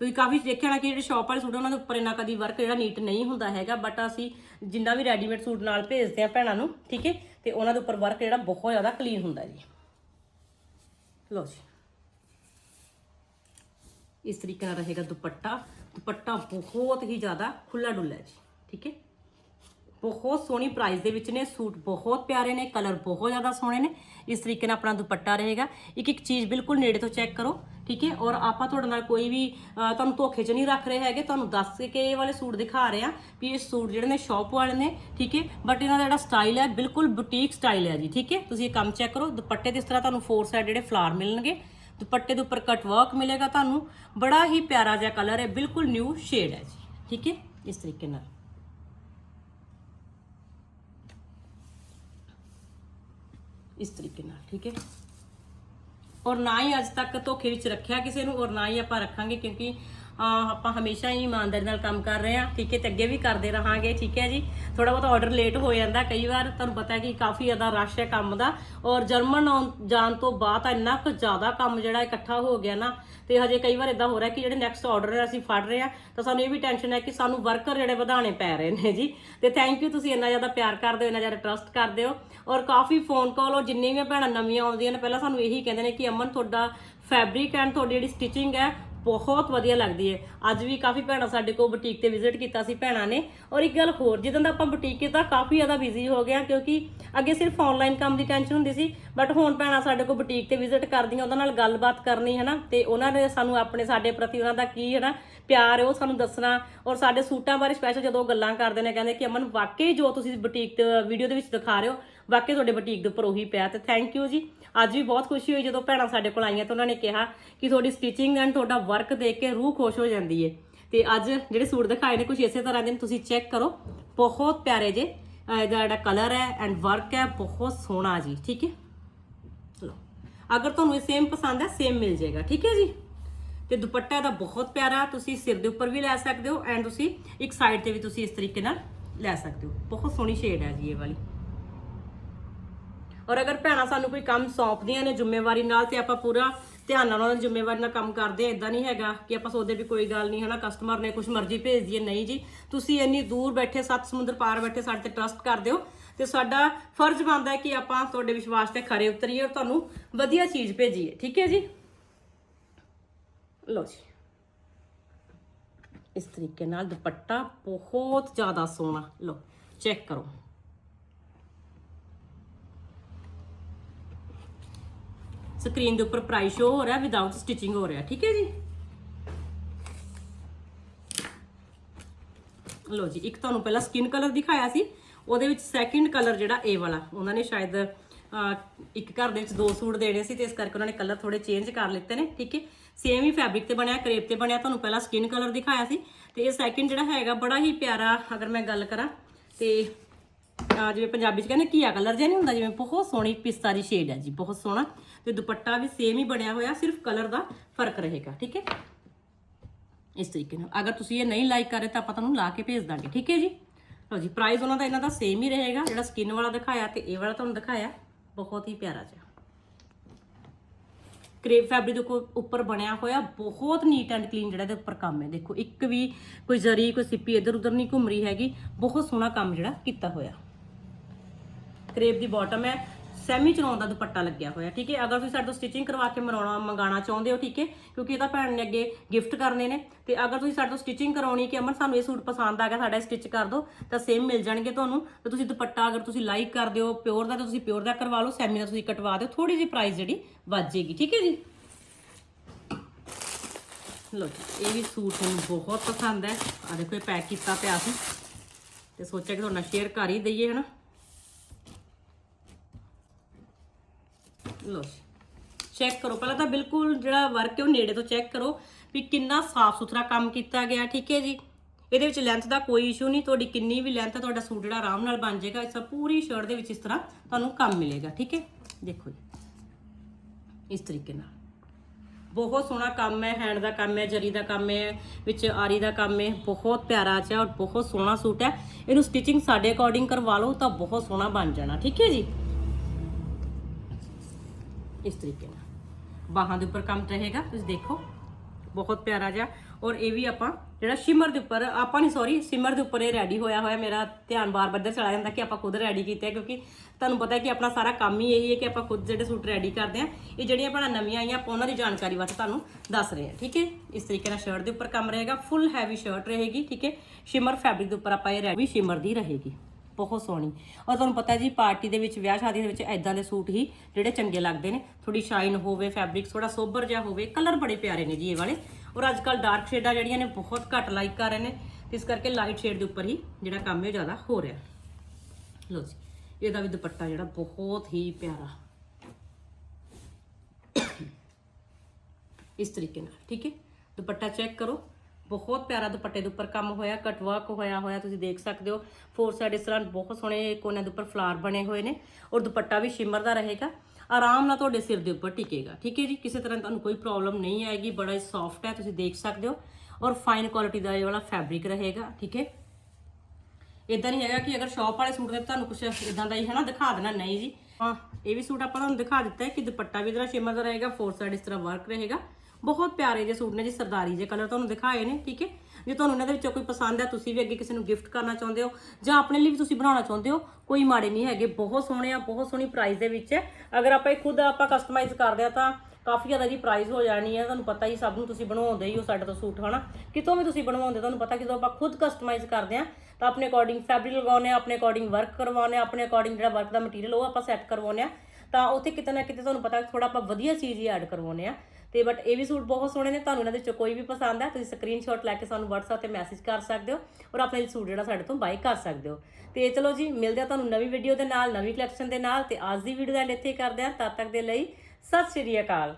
ਤੁਸੀਂ ਕਾਫੀ ਦੇਖਿਆ ਨਾ ਕਿ ਜਿਹੜੇ ਸ਼ਾਪ ਵਾਲੇ ਸੂਟ ਉਹਨਾਂ ਦੇ ਉੱਪਰ ਇੰਨਾ ਕਦੀ ਵਰਕ ਜਿਹੜਾ ਨੀਟ ਨਹੀਂ ਹੁੰਦਾ ਹੈਗਾ ਬਟ ਅਸੀਂ ਜਿੰਨਾ ਵੀ ਰੈਡੀਮੇਡ ਸੂਟ ਨਾਲ ਭੇਜਦੇ ਆ ਭੈਣਾਂ ਨੂੰ, ਠੀਕ ਹੈ? ਤੇ ਉਹਨਾਂ ਦੇ ਉੱਪਰ ਵਰਕ ਜਿਹੜਾ ਬਹੁਤ ਜ਼ਿਆਦਾ ਕਲੀਨ ਹੁੰਦਾ ਜੀ। ਲਓ ਜੀ। ਇਸ ਤਰੀਕੇ ਨਾਲ ਰਹੇਗਾ ਦੁਪੱਟਾ। ਦੁਪੱਟਾ ਬਹੁਤ ਹੀ ਜ਼ਿਆਦਾ ਖੁੱਲਾ ਡੁੱਲਾ ਜੀ, ਠੀਕ ਹੈ? ਬਹੁਤ ਸੋਹਣੀ ਪ੍ਰਾਈਸ ਦੇ ਵਿੱਚ ਨੇ, ਸੂਟ ਬਹੁਤ ਪਿਆਰੇ ਨੇ ਕਲਰ ਬਹੁਤ ਜ਼ਿਆਦਾ ਸੋਹਣੇ ਨੇ। ਇਸ ਤਰੀਕੇ ਨਾਲ ਆਪਣਾ ਦੁਪੱਟਾ ਰਹੇਗਾ। ਇੱਕ ਇੱਕ ਚੀਜ਼ ਬਿਲਕੁਲ ਨੇੜੇ ਤੋਂ ਚੈੱਕ ਕਰੋ, ਠੀਕ ਹੈ? ਔਰ ਆਪਾਂ ਤੁਹਾਡੇ ਨਾਲ ਕੋਈ ਵੀ ਤੁਹਾਨੂੰ ਧੋਖੇ 'ਚ ਨਹੀਂ ਰੱਖ ਰਹੇ ਹੈਗੇ, ਤੁਹਾਨੂੰ ਦੱਸ ਕੇ ਇਹ ਵਾਲੇ ਸੂਟ ਦਿਖਾ ਰਹੇ ਆ ਵੀ ਇਹ ਸੂਟ ਜਿਹੜੇ ਨੇ ਸ਼ਾਪ ਵਾਲੇ ਨੇ, ਠੀਕ ਹੈ? ਬਟ ਇਹਨਾਂ ਦਾ ਜਿਹੜਾ ਸਟਾਈਲ ਹੈ, ਬਿਲਕੁਲ ਬੁਟੀਕ ਸਟਾਈਲ ਹੈ ਜੀ, ਠੀਕ ਹੈ? ਤੁਸੀਂ ਇਹ ਕੰਮ ਚੈੱਕ ਕਰੋ, ਦੁਪੱਟੇ ਦੇ ਇਸ ਤਰ੍ਹਾਂ ਤੁਹਾਨੂੰ ਫੋਰ ਸਾਈਡ ਜਿਹੜੇ ਫਲਾਰ ਮਿਲਣਗੇ। ਦੁਪੱਟੇ ਦੇ ਉੱਪਰ ਕਟ ਵਰਕ ਮਿਲੇਗਾ ਤੁਹਾਨੂੰ। ਬੜਾ ਹੀ ਪਿਆਰਾ ਜਿਹਾ ਕਲਰ ਹੈ, ਬਿਲਕੁਲ ਨਿਊ ਸ਼ੇਡ ਹੈ ਜੀ। ਠੀਕ ਹੈ? ਇਸ ਤਰੀਕੇ ਨਾਲ। ਇਸ ਤਰੀਕੇ ਨਾਲ, ਠੀਕ ਹੈ? ਔਰ ਨਾ ਹੀ ਅੱਜ ਤੱਕ ਧੋਖੇ ਵਿੱਚ ਰੱਖਿਆ ਕਿਸੇ ਨੂੰ, ਔਰ ਨਾ ਹੀ ਆਪਾਂ ਰੱਖਾਂਗੇ, ਕਿਉਂਕਿ ਆਪਾਂ ਹਮੇਸ਼ਾ ਹੀ ਇਮਾਨਦਾਰੀ ਨਾਲ ਕੰਮ ਕਰ ਰਹੇ ਹਾਂ। ਠੀਕ ਹੈ, ਤੇ ਅੱਗੇ ਵੀ ਕਰਦੇ ਰਹਾਂਗੇ। ਠੀਕ ਹੈ ਜੀ। ਥੋੜਾ ਬਹੁਤ ਆਰਡਰ ਲੇਟ ਹੋ ਜਾਂਦਾ। ਕਈ ਵਾਰ ਤੁਹਾਨੂੰ ਪਤਾ ਹੈ ਕਿ ਕਾਫੀ ਜ਼ਿਆਦਾ ਰਸ਼ ਹੈ ਕੰਮ ਦਾ। ਔਰ ਜਰਮਨ ਆਉਣ- ਜਾਣ ਤੋਂ ਬਾਅਦ ਤਾਂ ਇੰਨਾ ਕੁ ਜ਼ਿਆਦਾ ਕੰਮ ਜਿਹੜਾ ਇਕੱਠਾ ਹੋ ਗਿਆ ਨਾ, ਤੇ ਹਜੇ ਕਈ ਵਾਰ ਇਦਾਂ ਹੋ ਰਿਹਾ ਕਿ ਜਿਹੜੇ ਨੈਕਸਟ ਆਰਡਰ ਅਸੀਂ ਫੜ ਰਹੇ ਆ ਤਾਂ ਸਾਨੂੰ ਇਹ ਵੀ ਟੈਨਸ਼ਨ ਹੈ ਕਿ ਸਾਨੂੰ ਵਰਕਰ ਜਿਹੜੇ ਵਧਾਣੇ ਪੈ ਰਹੇ ਨੇ ਜੀ। ਤੇ ਥੈਂਕ ਯੂ ਤੁਸੀਂ ਇੰਨਾ ਜ਼ਿਆਦਾ ਪਿਆਰ ਕਰਦੇ ਹੋ, ਇੰਨਾ ਜ਼ਿਆਦਾ ਟਰਸਟ ਕਰਦੇ ਹੋ। ਔਰ ਕਾਫੀ ਫੋਨ ਕਾਲ ਔਰ ਜਿੰਨੀ ਵੀ ਭੈਣਾਂ ਨਵੀਆਂ ਆਉਂਦੀਆਂ ਨੇ, ਪਹਿਲਾਂ ਸਾਨੂੰ ਇਹੀ ਕਹਿੰਦੇ ਨੇ ਕਿ ਅਮਨ, ਤੁਹਾਡਾ ਫੈਬਰਿਕ ਐਂਡ ਤੁਹਾਡੀ ਜਿਹੜੀ ਸਟਿਚਿੰਗ ਹੈ ਬਹੁਤ ਵਧੀਆ ਲੱਗਦੀ ਹੈ ਅੱਜ ਵੀ ਕਾਫੀ ਭੈਣਾਂ ਸਾਡੇ ਕੋਲ ਬੁਟੀਕ ਤੇ ਵਿਜ਼ਿਟ ਕੀਤਾ ਸੀ ਭੈਣਾਂ ਨੇ। ਔਰ ਇੱਕ ਗੱਲ ਹੋਰ, ਜਿੱਦਾਂ ਦਾ ਆਪਾਂ ਬੁਟੀਕ ਕੀਤਾ, ਕਾਫੀ ਜ਼ਿਆਦਾ ਬਿਜ਼ੀ ਹੋ ਗਿਆ ਕਿਉਂਕਿ ਅੱਗੇ ਸਿਰਫ ਆਨਲਾਈਨ ਕੰਮ ਦੀ ਟੈਨਸ਼ਨ ਹੁੰਦੀ ਸੀ ਬਟ ਹੁਣ ਭੈਣਾਂ ਸਾਡੇ ਕੋਲ ਬੁਟੀਕ ਤੇ ਵਿਜ਼ਿਟ ਕਰਦੀਆਂ, ਉਹਨਾਂ ਨਾਲ ਗੱਲਬਾਤ ਕਰਨੀ ਹੈ ਨਾ ਤੇ ਉਹਨਾਂ ਨੇ ਸਾਨੂੰ ਆਪਣੇ, ਸਾਡੇ ਪ੍ਰਤੀ ਉਹਨਾਂ ਦਾ ਕੀ ਹੈ ਨਾ ਪਿਆਰ ਹੈ ਉਹ ਸਾਨੂੰ ਦੱਸਣਾ। ਔਰ ਸਾਡੇ ਸੂਟਾਂ ਬਾਰੇ ਸਪੈਸ਼ਲ ਜਦੋਂ ਉਹ ਗੱਲਾਂ ਕਰਦੇ ਨੇ, ਕਹਿੰਦੇ ਕਿ ਅਮਨ, ਵਾਕਈ ਜੋ ਤੁਸੀਂ ਬੁਟੀਕ ਤੇ ਵੀਡੀਓ ਦੇ ਵਿੱਚ ਦਿਖਾ ਰਹੇ ਹੋ ਵਾਕਈ ਤੁਹਾਡੇ ਬੁਟੀਕ ਦੇ ਉੱਪਰ ਉਹੀ ਪਿਆ ਤੇ ਥੈਂਕ ਯੂ ਜੀ। ਅੱਜ ਵੀ ਬਹੁਤ ਖੁਸ਼ੀ ਹੋਈ ਜਦੋਂ ਭੈਣਾਂ ਸਾਡੇ ਕੋਲ ਆਈਆਂ ਤਾਂ ਉਹਨਾਂ ਨੇ ਕਿਹਾ ਕਿ ਤੁਹਾਡੀ ਸਟਿਚਿੰਗ ਐਂਡ ਤੁਹਾਡਾ ਵਰਕ ਦੇਖ ਕੇ ਰੂਹ ਖੁਸ਼ ਹੋ ਜਾਂਦੀ ਹੈ ਤੇ ਅੱਜ ਜਿਹੜੇ ਸੂਟ ਦਿਖਾਏ ਨੇ ਕੁਝ ਇਸੇ ਤਰ੍ਹਾਂ ਦੇ ਨੇ, ਤੁਸੀਂ ਚੈੱਕ ਕਰੋ। ਬਹੁਤ ਪਿਆਰੇ ਜੇ। ਇਹਦਾ ਜਿਹੜਾ ਕਲਰ ਹੈ ਐਂਡ ਵਰਕ ਹੈ, ਬਹੁਤ ਸੋਹਣਾ ਜੀ, ਠੀਕ ਹੈ? ਚਲੋ, ਅਗਰ ਤੁਹਾਨੂੰ ਇਹ ਸੇਮ ਪਸੰਦ ਹੈ ਸੇਮ ਮਿਲ ਜਾਏਗਾ, ਠੀਕ ਹੈ ਜੀ? ਤੇ ਦੁਪੱਟਾ ਇਹਦਾ ਬਹੁਤ ਪਿਆਰਾ, ਤੁਸੀਂ ਸਿਰ ਦੇ ਉੱਪਰ ਵੀ ਲੈ ਸਕਦੇ ਹੋ ਐਂਡ ਤੁਸੀਂ ਇੱਕ ਸਾਈਡ ਤੇ ਵੀ ਤੁਸੀਂ ਇਸ ਤਰੀਕੇ ਨਾਲ ਲੈ ਸਕਦੇ ਹੋ। ਬਹੁਤ ਸੋਹਣੀ ਸ਼ੇਡ ਹੈ ਜੀ ਇਹ ਵਾਲੀ। ਔਰ ਅਗਰ ਭੈਣਾਂ ਸਾਨੂੰ ਕੋਈ ਕੰਮ ਸੌਂਪਦੀਆਂ ਨੇ ਜ਼ਿੰਮੇਵਾਰੀ ਨਾਲ ਤੇ ਆਪਾਂ ਪੂਰਾ ਧਿਆਨ ਨਾਲ ਉਹਨਾਂ ਦੀ ਜ਼ਿੰਮੇਵਾਰੀ ਨਾਲ ਕੰਮ ਕਰਦੇ ਆ ਇਦਾਂ ਨਹੀਂ ਹੈਗਾ ਕਿ ਆਪਾਂ ਸੋਚਦੇ ਵੀ ਕੋਈ ਗੱਲ ਨਹੀਂ, ਹਨਾ ਕਸਟਮਰ ਨੇ ਕੁਝ ਮਰਜ਼ੀ ਭੇਜ ਦਈਏ, ਨਹੀਂ ਜੀ। ਤੁਸੀਂ ਇੰਨੀ ਦੂਰ ਬੈਠੇ, ਸੱਤ ਸਮੁੰਦਰ ਪਾਰ ਬੈਠੇ ਸਾਡੇ ਤੇ ਟਰਸਟ ਕਰਦੇ ਹੋ ਤੇ ਸਾਡਾ ਫਰਜ਼ ਬਣਦਾ ਹੈ ਕਿ ਆਪਾਂ ਤੁਹਾਡੇ ਵਿਸ਼ਵਾਸ ਤੇ ਖਰੇ ਉਤਰੀਏ ਔਰ ਤੁਹਾਨੂੰ ਵਧੀਆ ਚੀਜ਼ ਭੇਜੀਏ, ਠੀਕ ਹੈ ਜੀ? ਲਓ ਜੀ। ਇਸ ਤਰੀਕੇ ਨਾਲ ਦੁਪੱਟਾ ਬਹੁਤ ਜ਼ਿਆਦਾ ਸੋਹਣਾ। ਲਓ ਚੈੱਕ ਕਰੋ। ਸਕਰੀਨ ਦੇ ਉੱਪਰ ਪ੍ਰਾਈਸ ਸ਼ੋ ਹੋ ਰਿਹਾ ਵਿਦਆਊਟ ਸਟਿਚਿੰਗ ਹੋ ਰਿਹਾ, ਠੀਕ ਹੈ ਜੀ? ਲਓ ਜੀ, ਇੱਕ ਤੁਹਾਨੂੰ ਪਹਿਲਾਂ ਸਕਿਨ ਕਲਰ ਦਿਖਾਇਆ ਸੀ, ਉਹਦੇ ਵਿੱਚ ਸੈਕਿੰਡ ਕਲਰ ਜਿਹੜਾ ਏ ਵਾਲਾ, ਉਹਨਾਂ ਨੇ ਸ਼ਾਇਦ ਇੱਕ ਘਰ ਦੇ ਵਿੱਚ ਦੋ ਸੂਟ ਦੇਣੇ ਸੀ ਤੇ ਇਸ ਕਰਕੇ ਉਹਨਾਂ ਨੇ ਕਲਰ ਥੋੜੇ ਚੇਂਜ ਕਰ ਲਿੱਤੇ ਨੇ, ਠੀਕ ਹੈ? ਸੇਮ ਹੀ ਫੈਬਰਿਕ ਤੇ ਬਣਿਆ ਕਰੇਪ ਤੇ ਬਣਿਆ, ਤੁਹਾਨੂੰ ਪਹਿਲਾਂ ਸਕਿਨ ਕਲਰ ਦਿਖਾਇਆ ਸੀ, ਤੇ ਇਹ ਸੈਕਿੰਡ ਜਿਹੜਾ ਹੈਗਾ ਬੜਾ ਹੀ ਪਿਆਰਾ, ਅਗਰ ਮੈਂ ਗੱਲ ਕਰਾਂ, ਤੇ ਆ ਜਿਵੇਂ ਪੰਜਾਬੀ ਚ ਕਹਿੰਦੇ ਕੀਆ ਕਲਰ ਜਿਹਾ ਨਹੀਂ ਹੁੰਦਾ, ਜਿਵੇਂ ਬਹੁਤ ਸੋਹਣੀ ਪਿਸਤਾ ਦੀ ਸ਼ੇਡ ਹੈ ਜੀ, ਬਹੁਤ ਸੋਹਣਾ। ਤੇ ਦੁਪੱਟਾ ਵੀ ਸੇਮ ਹੀ ਬਣਿਆ ਹੋਇਆ, ਸਿਰਫ ਕਲਰ ਦਾ ਫ਼ਰਕ ਰਹੇਗਾ, ਠੀਕ ਹੈ? ਇਸ ਤਰੀਕੇ ਨਾਲ। ਅਗਰ ਤੁਸੀਂ ਇਹ ਨਹੀਂ ਲਾਈਕ ਕਰ ਰਹੇ ਤਾਂ ਆਪਾਂ ਤੁਹਾਨੂੰ ਲਾ ਕੇ ਭੇਜ ਦਾਂਗੇ, ਠੀਕ ਹੈ ਜੀ? ਲਓ ਜੀ ਪ੍ਰਾਈਸ ਉਹਨਾਂ ਦਾ ਇਹਨਾਂ ਦਾ ਸੇਮ ਹੀ ਰਹੇਗਾ, ਜਿਹੜਾ ਸਕਿਨ ਵਾਲਾ ਦਿਖਾਇਆ ਤੇ ਇਹ ਵਾਲਾ ਤੁਹਾਨੂੰ ਦਿਖਾਇਆ, ਬਹੁਤ ਹੀ ਪਿਆਰਾ ਜਿਹਾ। ਕਰੇਪ ਫੈਬਰਿਕ ਦੇ ਉੱਪਰ- ਉੱਪਰ ਬਣਿਆ ਹੋਇਆ, ਬਹੁਤ ਨੀਟ ਐਂਡ ਕਲੀਨ ਜਿਹੜਾ ਇਹਦੇ ਉੱਪਰ ਕੰਮ ਹੈ। ਦੇਖੋ, ਇੱਕ ਵੀ ਕੋਈ ਜ਼ਰੀ, ਕੋਈ ਸਿੱਪੀ ਇੱਧਰ ਉੱਧਰ ਨਹੀਂ ਘੁੰਮ ਰਹੀ ਹੈਗੀ, ਬਹੁਤ ਸੋਹਣਾ ਕੰਮ ਜਿਹੜਾ ਕੀਤਾ ਹੋਇਆ। ਕਰੇਪ ਦੀ ਬਾਟਮ ਹੈ, ਸੈਮੀ ਚਨਾਉਣ ਦਾ ਦੁਪੱਟਾ ਲੱਗਿਆ ਹੋਇਆ, ਠੀਕ ਹੈ? ਅਗਰ ਤੁਸੀਂ ਸਾਡੇ ਤੋਂ ਸਟਿਚਿੰਗ ਕਰਵਾ ਕੇ ਮਰਾਉਣਾ ਮੰਗਾਣਾ ਚਾਹੁੰਦੇ ਹੋ, ਠੀਕ ਹੈ? ਕਿਉਂਕਿ ਇਹ ਤਾਂ ਭੈਣ ਨੇ ਅੱਗੇ ਗਿਫਟ ਕਰਨੇ ਨੇ, ਤੇ ਅਗਰ ਤੁਸੀਂ ਸਾਡੇ ਤੋਂ ਸਟਿਚਿੰਗ ਕਰਾਉਣੀ ਕਿ ਅਮਨ, ਸਾਨੂੰ ਇਹ ਸੂਟ ਪਸੰਦ ਆ ਗਿਆ, ਸਾਡਾ ਸਟਿਚ ਕਰ ਦਿਓ ਤਾਂ ਸੇਮ ਮਿਲ ਜਾਣਗੇ ਤੁਹਾਨੂੰ। ਤੇ ਤੁਸੀਂ ਦੁਪੱਟਾ ਅਗਰ ਤੁਸੀਂ ਲਾਈਕ ਕਰਦੇ ਹੋ ਪਿਓਰ ਦਾ, ਤਾਂ ਤੁਸੀਂ ਪਿਓਰ ਦਾ ਕਰਵਾ ਲਓ, ਸੈਮੀ ਦਾ ਤੁਸੀਂ ਕਟਵਾ ਦਿਓ ਥੋੜੀ ਜਿਹੀ ਪ੍ਰਾਈਸ ਜਿਹੜੀ ਵੱਧ ਜਾਏਗੀ, ਠੀਕ ਹੈ ਜੀ? ਲੋ ਜੀ, ਇਹ ਵੀ ਸੂਟ ਮੈਨੂੰ ਬਹੁਤ ਪਸੰਦ ਹੈ। ਆ ਦੇਖੋ, ਇਹ ਪੈਕ ਕੀਤਾ ਪਿਆ ਸੀ। ਤੇ ਸੋਚਿਆ ਕਿ ਤੁਹਾਡੇ ਨਾਲ ਸ਼ੇਅਰ ਕਰ ਹੀ ਦਈਏ, ਹਨਾ? ਲੋ ਚੈੱਕ ਕਰੋ। ਪਹਿਲਾਂ ਤਾਂ ਬਿਲਕੁਲ ਜਿਹੜਾ ਵਰਕ ਹੈ ਉਹ ਨੇੜੇ ਤੋਂ ਚੈੱਕ ਕਰੋ ਵੀ ਕਿੰਨਾ ਸਾਫ਼ ਸੁਥਰਾ ਕੰਮ ਕੀਤਾ ਗਿਆ, ਠੀਕ ਹੈ ਜੀ? ਇਹਦੇ ਵਿੱਚ ਲੈਂਥ ਦਾ ਕੋਈ ਇਸ਼ੂ ਨਹੀਂ। ਤੁਹਾਡੀ ਕਿੰਨੀ ਵੀ ਲੈਂਥ ਹੈ, ਤੁਹਾਡਾ ਸੂਟ ਜਿਹੜਾ ਆਰਾਮ ਨਾਲ ਬਣ ਜਾਏਗਾ। ਇਸ ਪੂਰੀ ਸ਼ਰਟ ਦੇ ਵਿੱਚ ਇਸ ਤਰ੍ਹਾਂ ਤੁਹਾਨੂੰ ਕੰਮ ਮਿਲੇਗਾ, ਠੀਕ ਹੈ? ਦੇਖੋ ਜੀ। ਇਸ ਤਰੀਕੇ ਨਾਲ। ਬਹੁਤ ਸੋਹਣਾ ਕੰਮ ਹੈ ਹੈਂਡ ਦਾ ਕੰਮ ਹੈ, ਜਰੀ ਦਾ ਕੰਮ ਹੈ, ਵਿੱਚ ਆਰੀ ਦਾ ਕੰਮ ਹੈ। ਬਹੁਤ ਪਿਆਰਾ ਚ ਹੈ ਔਰ ਬਹੁਤ ਸੋਹਣਾ ਸੂਟ ਹੈ। ਇਹਨੂੰ ਸਟਿਚਿੰਗ ਸਾਡੇ ਅਕੋਰਡਿੰਗ ਕਰਵਾ ਲਓ ਤਾਂ ਬਹੁਤ ਸੋਹਣਾ ਬਣ ਜਾਣਾ, ਠੀਕ ਹੈ ਜੀ? ਇਸ ਤਰੀਕੇ ਨਾਲ। ਬਾਹਾਂ ਦੇ ਉੱਪਰ ਕੰਮ ਰਹੇਗਾ, ਤੁਸੀਂ ਦੇਖੋ। ਬਹੁਤ ਪਿਆਰਾ ਜਿਹਾ। ਔਰ ਇਹ ਵੀ ਆਪਾਂ, ਜਿਹੜਾ ਸ਼ਿਮਰ ਦੇ ਉੱਪਰ, ਆਪਾਂ ਨਹੀਂ ਸੌਰੀ ਸਿਮਰ ਦੇ ਉੱਪਰ ਇਹ ਰੈਡੀ ਹੋਇਆ ਹੋਇਆ ਮੇਰਾ ਧਿਆਨ ਬਾਰ-ਬਾਰ ਚਲਾ ਜਾਂਦਾ ਕਿ ਆਪਾਂ ਖੁਦ ਰੈਡੀ ਕੀਤਾ ਕਿਉਂਕਿ ਤੁਹਾਨੂੰ ਪਤਾ ਹੈ ਕਿ ਆਪਣਾ ਸਾਰਾ ਕੰਮ ਹੀ ਇਹੀ ਹੈ ਕਿ ਆਪਾਂ ਖੁਦ ਜਿਹੜੇ ਸੂਟ ਰੈਡੀ ਕਰਦੇ ਆ, ਇਹ ਜਿਹੜੀਆਂ ਆਪਣਾ ਨਵੀਆਂ ਆਈਆਂ, ਆਪਾਂ ਉਹਨਾਂ ਦੀ ਜਾਣਕਾਰੀ ਵਾਸਤੇ ਤੁਹਾਨੂੰ ਦੱਸ ਰਹੇ ਹਾਂ, ਠੀਕ ਹੈ? ਇਸ ਤਰੀਕੇ ਨਾਲ ਸ਼ਰਟ ਦੇ ਉੱਪਰ ਕੰਮ ਰਹੇਗਾ ਫੁੱਲ ਹੈਵੀ ਸ਼ਰਟ ਰਹੇਗੀ, ਠੀਕ ਹੈ? ਸ਼ਿਮਰ ਫੈਬਰਿਕ ਦੇ ਉੱਪਰ ਆਪਾਂ ਇਹ ਰੈਡੀ ਸ਼ਿਮਰ ਦੀ ਰਹੇਗੀ। ਬਹੁਤ ਸੋਹਣੀ। ਔਰ ਤੁਹਾਨੂੰ ਪਤਾ ਜੀ, ਪਾਰਟੀ ਦੇ ਵਿੱਚ, ਵਿਆਹ ਸ਼ਾਦੀ ਦੇ ਵਿੱਚ ਐਦਾਂ ਦੇ ਸੂਟ ਹੀ ਜਿਹੜੇ ਚੰਗੇ ਲੱਗਦੇ ਨੇ। ਥੋੜੀ ਸ਼ਾਈਨ ਹੋਵੇ ਫੈਬਰਿਕ ਥੋੜਾ ਸੋਬਰ ਜਿਹਾ ਹੋਵੇ ਕਲਰ ਬੜੇ ਪਿਆਰੇ ਨੇ ਜੀ ਇਹ ਵਾਲੇ। ਔਰ ਅੱਜ ਕੱਲ ਡਾਰਕ ਸ਼ੇਡਾਂ ਜਿਹੜੀਆਂ ਨੇ, ਬਹੁਤ ਘੱਟ ਲਾਈਕ ਕਰ ਰਹੇ ਨੇ। ਇਸ ਕਰਕੇ ਲਾਈਟ ਸ਼ੇਡ ਦੇ ਉੱਪਰ ਹੀ ਜਿਹੜਾ ਕੰਮ ਹੈ ਜ਼ਿਆਦਾ ਹੋ ਰਿਹਾ। ਲੋ ਜੀ, ਇਹਦਾ ਵੀ ਦੁਪੱਟਾ ਜਿਹੜਾ ਬਹੁਤ ਹੀ ਪਿਆਰਾ। ਇਸ ਤਰੀਕੇ ਨਾਲ, ਠੀਕ ਹੈ? ਦੁਪੱਟਾ ਚੈੱਕ ਕਰੋ। ਬਹੁਤ ਪਿਆਰਾ ਦੁਪੱਟੇ ਦੇ ਉੱਪਰ ਕੰਮ ਹੋਇਆ ਕਟ ਵਰਕ ਹੋਇਆ ਹੋਇਆ, ਤੁਸੀਂ ਦੇਖ ਸਕਦੇ ਹੋ। ਫੋਰ ਸਾਈਡ ਇਸ ਤਰ੍ਹਾਂ ਬਹੁਤ ਸੋਹਣੇ ਕੋਨਿਆਂ ਦੇ ਉੱਪਰ ਫਲਾਰ ਬਣੇ ਹੋਏ ਨੇ ਔਰ ਦੁਪੱਟਾ ਵੀ ਸ਼ਿਮਰ ਦਾ ਰਹੇਗਾ। ਆਰਾਮ ਨਾਲ ਤੁਹਾਡੇ ਸਿਰ ਦੇ ਉੱਪਰ ਟਿਕੇਗਾ, ਠੀਕ ਹੈ ਜੀ? ਕਿਸੇ ਤਰ੍ਹਾਂ ਤੁਹਾਨੂੰ ਕੋਈ ਪ੍ਰੋਬਲਮ ਨਹੀਂ ਆਏਗੀ, ਬੜਾ ਹੀ ਸੌਫਟ ਹੈ, ਤੁਸੀਂ ਦੇਖ ਸਕਦੇ ਹੋ। ਔਰ ਫਾਈਨ ਕੁਆਲਿਟੀ ਦਾ ਇਹ ਵਾਲਾ ਫੈਬਰਿਕ ਰਹੇਗਾ, ਠੀਕ ਹੈ? ਇਦਾਂ ਨਹੀਂ ਹੈਗਾ ਕਿ ਅਗਰ ਸ਼ਾਪ ਵਾਲੇ ਸੂਟ ਦੇ ਤੁਹਾਨੂੰ ਕੁਝ ਇਦਾਂ ਦਾ ਹੀ ਹੈ ਨਾ ਦਿਖਾ ਦੇਣਾ, ਨਹੀਂ ਜੀ। ਹਾਂ, ਇਹ ਵੀ ਸੂਟ ਆਪਾਂ ਤੁਹਾਨੂੰ ਦਿਖਾ ਦਿੱਤਾ ਹੈ ਕਿ ਦੁਪੱਟਾ ਵੀ ਇਹਦਾ ਸ਼ਿਮਰ ਦਾ ਰਹੇਗਾ ਫੋਰ ਸਾਈਡ ਇਸ ਤਰ੍ਹਾਂ ਵਰਕ ਰਹੇਗਾ। ਬਹੁਤ ਪਿਆਰੇ ਜਿਹੇ ਸੂਟ ਨੇ ਜੀ, ਸਰਦਾਰੀ ਜੇ ਕਲਰ ਤੁਹਾਨੂੰ ਦਿਖਾਏ ਨੇ, ਠੀਕ ਹੈ? ਜੇ ਤੁਹਾਨੂੰ ਇਹਨਾਂ ਦੇ ਵਿੱਚੋਂ ਕੋਈ ਪਸੰਦ ਹੈ, ਤੁਸੀਂ ਵੀ ਅੱਗੇ ਕਿਸੇ ਨੂੰ ਗਿਫਟ ਕਰਨਾ ਚਾਹੁੰਦੇ ਹੋ ਜਾਂ ਆਪਣੇ ਲਈ ਵੀ ਤੁਸੀਂ ਬਣਾਉਣਾ ਚਾਹੁੰਦੇ ਹੋ, ਕੋਈ ਮਾੜੇ ਨਹੀਂ ਹੈਗੇ, ਬਹੁਤ ਸੋਹਣੇ ਆ, ਬਹੁਤ ਸੋਹਣੀ ਪ੍ਰਾਈਸ ਦੇ ਵਿੱਚ ਹੈ। ਅਗਰ ਆਪਾਂ ਇਹ ਖੁਦ ਆਪਾਂ ਕਸਟਮਾਈਜ਼ ਕਰਦੇ ਆ ਤਾਂ ਕਾਫੀ ਜ਼ਿਆਦਾ ਜੀ ਪ੍ਰਾਈਸ ਹੋ ਜਾਣੀ ਹੈ, ਤੁਹਾਨੂੰ ਪਤਾ ਹੀ ਸਭ ਨੂੰ ਤੁਸੀਂ ਬਣਵਾਉਂਦੇ ਹੀ ਹੋ ਸਾਡੇ ਤੋਂ ਸੂਟ, ਹਨਾ? ਕਿਤੋਂ ਵੀ ਤੁਸੀਂ ਬਣਵਾਉਂਦੇ ਤੁਹਾਨੂੰ ਪਤਾ ਜਦੋਂ ਆਪਾਂ ਖੁਦ ਕਸਟਮਾਈਜ਼ ਕਰਦੇ ਆ ਤਾਂ ਆਪਣੇ ਅਕੋਰਡਿੰਗ ਫੈਬਰਿਕ ਲਗਾਉਂਦੇ ਆ ਆਪਣੇ ਅਕੋਰਡਿੰਗ ਵਰਕ ਕਰਵਾਉਂਦੇ ਆ ਆਪਣੇ ਅਕੋਰਡਿੰਗ ਜਿਹੜਾ ਵਰਕ ਦਾ ਮਟੀਰੀਅਲ ਉਹ ਆਪਾਂ ਸੈੱਟ ਕਰਵਾਉਂਦੇ ਆ ਤਾਂ ਉੱਥੇ ਕਿਤੇ ਨਾ ਕਿਤੇ ਤੁਹਾਨੂੰ ਪਤਾ ਥੋੜਾ ਆਪਾਂ ਵਧੀਆ ਚੀਜ਼ ਹੀ ਐਡ ਕਰਵਾਉਂਦੇ ਆ ਤੇ ਬਟ ਇਹ ਵੀ ਸੂਟ ਬਹੁਤ ਸੋਹਣੇ ਨੇ, ਤੁਹਾਨੂੰ ਇਹਨਾਂ ਦੇ ਵਿੱਚੋਂ ਕੋਈ ਵੀ ਪਸੰਦ ਹੈ ਤੁਸੀਂ ਸਕਰੀਨਸ਼ਾਟ ਲੈ ਕੇ ਸਾਨੂੰ WhatsApp ਤੇ ਮੈਸੇਜ ਕਰ ਸਕਦੇ ਹੋ ਔਰ ਆਪਣੇ ਸੂਟ ਜਿਹੜਾ ਸਾਡੇ ਤੋਂ ਬਾਈ ਕਰ ਸਕਦੇ ਹੋ। ਤੇ ਚਲੋ ਜੀ, ਮਿਲਦੇ ਆ ਤੁਹਾਨੂੰ ਨਵੀਂ ਵੀਡੀਓ ਦੇ ਨਾਲ, ਨਵੀਂ ਕਲੈਕਸ਼ਨ ਦੇ ਨਾਲ ਤੇ ਅੱਜ ਦੀ ਵੀਡੀਓ ਦਾ ਇੱਥੇ ਕਰਦੇ ਆ ਤਦ ਤੱਕ ਦੇ ਲਈ ਸਤਿ ਸ਼੍ਰੀ ਅਕਾਲ।